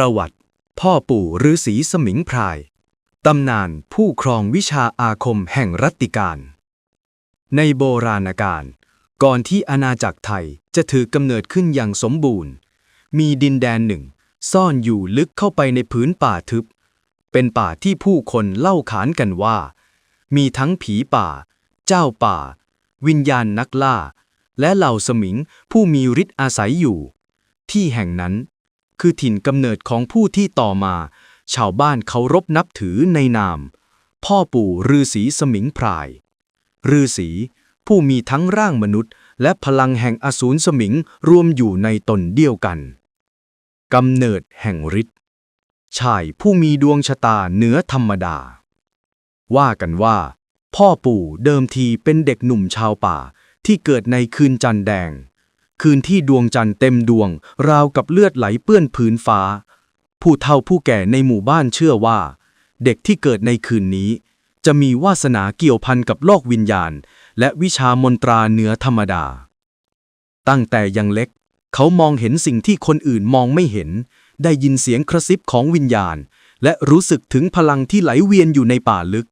ประวัติ พ่อปู่ฤาษีสมิงพราย ตำนานผู้ครองวิชาอาคมแห่งรัตติการ ในโบราณกาลก่อนที่อาณาจักรไทยจะถือกำเนิดขึ้นอย่างสมบูรณ์ มีดินแดนหนึ่ง ซ่อนอยู่ลึกเข้าไปในพื้นป่าทึบ เป็นป่าที่ผู้คนเล่าขานกันว่า มีทั้งผีป่า เจ้าป่า วิญญาณนักล่า และเหล่าสมิงผู้มีฤทธิ์อาศัยอยู่ ที่แห่งนั้น คือถิ่นกำเนิดของผู้ที่ต่อมา ชาวบ้านเคารพนับถือในนาม พ่อปู่ฤาษีสมิงพรายฤาษีผู้มีทั้งร่างมนุษย์ และพลังแห่งอสูรสมิงรวมอยู่ในตนเดียวกันกำเนิดแห่งฤทธิ์ชายผู้มีดวงชะตาเหนือธรรมดา ว่ากันว่า พ่อปู่เดิมทีเป็นเด็กหนุ่มชาวป่าที่เกิดในคืนจันแดง คืนที่ดวงจันทร์เต็มดวง ราวกับเลือดไหลเปื้อนผืนฟ้า ผู้เฒ่าผู้แก่ในหมู่บ้านเชื่อว่า เด็กที่เกิดในคืนนี้ จะมีวาสนาเกี่ยวพันกับโลกวิญญาณ และวิชามนตราเหนือธรรมดา ตั้งแต่ยังเล็ก เขามองเห็นสิ่งที่คนอื่นมองไม่เห็น ได้ยินเสียงกระซิบของวิญญาณ และรู้สึกถึงพลังที่ไหลเวียนอยู่ในป่าลึก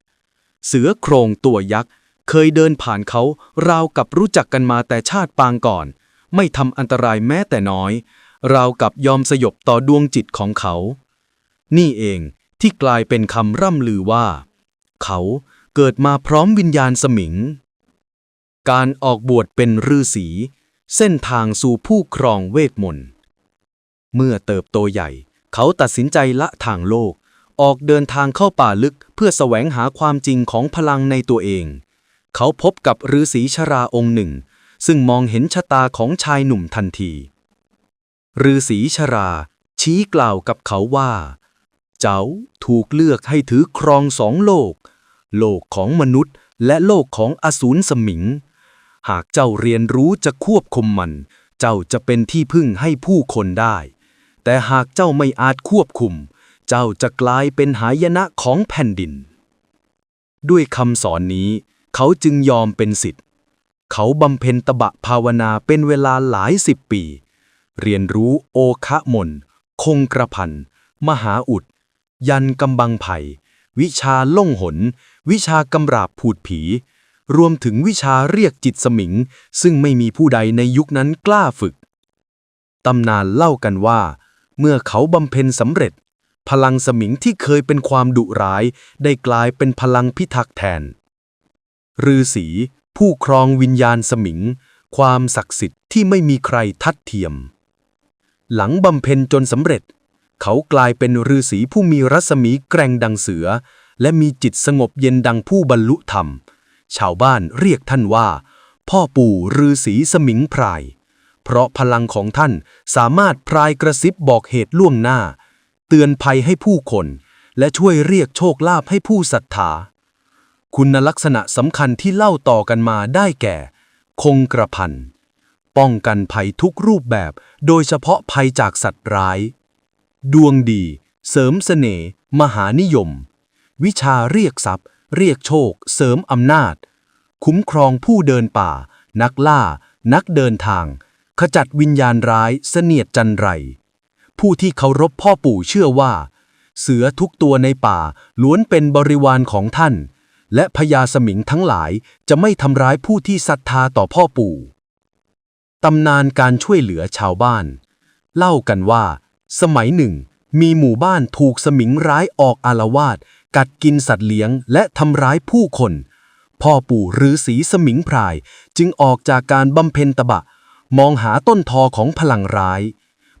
เสือโครงตัวยักษ์เคยเดินผ่านเขาราวกับรู้จักกันมาแต่ชาติปางก่อน ไม่ทำอันตรายแม้แต่น้อย ราวกับยอมสยบต่อดวงจิตของเขา นี่เองที่กลายเป็นคำร่ำลือว่า เขาเกิดมาพร้อมวิญญาณสมิง การออกบวชเป็นฤาษีเส้นทางสู่ผู้ครองเวทมนต์ เมื่อเติบโตใหญ่ เขาตัดสินใจละทางโลก ออกเดินทางเข้าป่าลึกเพื่อแสวงหาความจริงของพลังในตัวเอง เขาพบกับฤาษีชราองค์หนึ่ง ซึ่งมองเห็นชะตาของชายหนุ่มทันทีฤาษีชรา ชี้กล่าวกับเขาว่า เจ้าถูกเลือกให้ถือครองสองโลก โลกของมนุษย์และโลกของอสูรสมิง หากเจ้าเรียนรู้จะควบคุมมัน เจ้าจะเป็นที่พึ่งให้ผู้คนได้ แต่หากเจ้าไม่อาจควบคุม เจ้าจะกลายเป็นหายนะของแผ่นดิน ด้วยคำสอนนี้ เขาจึงยอมเป็นสิทธิ์ เขาบำเพ็ญตบะภาวนาเป็นเวลาหลายสิบปี เรียนรู้โอคะมน คงกระพัน มหาอุด ยันกำบังไผ่วิชาล่งหน วิชากำราบผูดผี รวมถึงวิชาเรียกจิตสมิง ซึ่งไม่มีผู้ใดในยุคนั้นกล้าฝึก ตำนานเล่ากันว่า เมื่อเขาบำเพ็ญสำเร็จ พลังสมิงที่เคยเป็นความดุร้าย ได้กลายเป็นพลังพิทักษ์แทนฤาษี ผู้ครองวิญญาณสมิง ความศักดิ์สิทธิ์ที่ไม่มีใครทัดเทียม หลังบำเพ็ญจนสำเร็จ เขากลายเป็นฤาษีผู้มีรัศมีแกร่งดังเสือ และมีจิตสงบเย็นดังผู้บรรลุธรรม ชาวบ้านเรียกท่านว่า พ่อปู่ฤาษีสมิงพราย เพราะพลังของท่านสามารถพรายกระซิบบอกเหตุล่วงหน้า เตือนภัยให้ผู้คน และช่วยเรียกโชคลาภให้ผู้ศรัทธา คุณลักษณะสำคัญที่เล่าต่อกันมาได้แก่ คงกระพัน ป้องกันภัยทุกรูปแบบ โดยเฉพาะภัยจากสัตว์ร้าย ดวงดี เสริมเสน่ห์มหานิยม วิชาเรียกทรัพย์ เรียกโชค เสริมอำนาจ คุ้มครองผู้เดินป่า นักล่า นักเดินทาง ขจัดวิญญาณร้ายเสนียดจันไร ผู้ที่เคารพพ่อปู่เชื่อว่า เสือทุกตัวในป่าล้วนเป็นบริวารของท่าน และพญาสมิงทั้งหลายจะไม่ทำร้ายผู้ที่ศรัทธาต่อพ่อปู่ตำนานการช่วยเหลือชาวบ้าน เล่ากันว่า สมัยหนึ่ง มีหมู่บ้านถูกสมิงร้ายออกอารวาสกัดกินสัตว์เลี้ยงและทำร้ายผู้คน พ่อปู่ฤาษีสมิงพรายจึงออกจากการบำเพ็ญตบะ มองหาต้นทอของพลังร้าย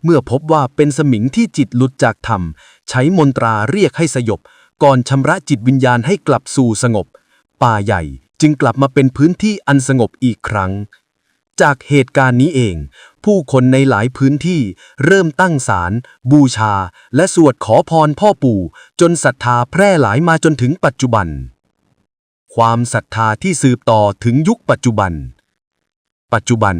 เมื่อพบว่าเป็นสมิงที่จิตหลุดจากธรรม ใช้มนตราเรียกให้สยบ ก่อนชำระจิตวิญญาณให้กลับสู่สงบ ป่าใหญ่จึงกลับมาเป็นพื้นที่อันสงบอีกครั้ง จากเหตุการณ์นี้เอง ผู้คนในหลายพื้นที่เริ่มตั้งศาลบูชา และสวดขอพรพ่อปู่ จนศรัทธาแพร่หลายมาจนถึงปัจจุบัน ความศรัทธาที่สืบต่อถึงยุคปัจจุบัน ปัจจุบัน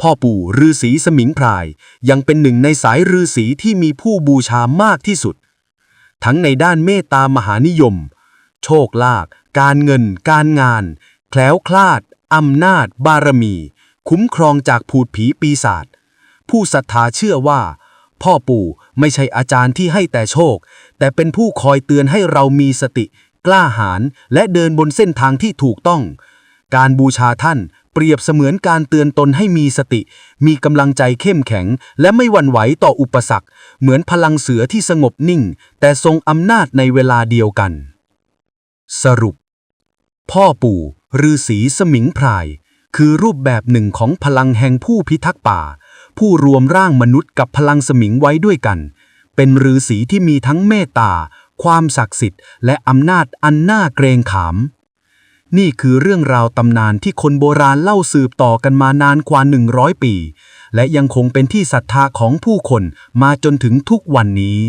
พ่อปู่ฤาษีสมิงพรายยังเป็นหนึ่งในสายฤาษีที่มีผู้บูชามากที่สุด ทั้งในด้านเมตตามหานิยม โชคลาภการเงิน การงาน แคล้วคลาดอำนาจ บารมี คุ้มครองจากผูดผีปีศาจผู้ศรัทธาเชื่อว่า พ่อปู่ไม่ใช่อาจารย์ที่ให้แต่โชค แต่เป็นผู้คอยเตือนให้เรามีสติ กล้าหาญและเดินบนเส้นทางที่ถูกต้อง การบูชาท่าน ปรียบเสมือนการเตือนตนให้มีสติ มีกำลังใจเข้มแข็ง และไม่หวั่นไหวต่ออุปสรรค เหมือนพลังเสือที่สงบนิ่ง แต่ทรงอำนาจในเวลาเดียวกัน สรุป พ่อปู่ฤาษีสมิงพราย คือรูปแบบหนึ่งของพลังแห่งผู้พิทักษ์ป่า ผู้รวมร่างมนุษย์กับพลังสมิงไว้ด้วยกัน เป็นฤาษีที่มีทั้งเมตตา ความศักดิ์สิทธิ์ และอำนาจอันน่าเกรงขาม นี่คือเรื่องราวตำนานที่คนโบราณเล่าสืบต่อกันมานานกว่า 100 ปี และยังคงเป็นที่ศรัทธาของผู้คนมาจนถึงทุกวันนี้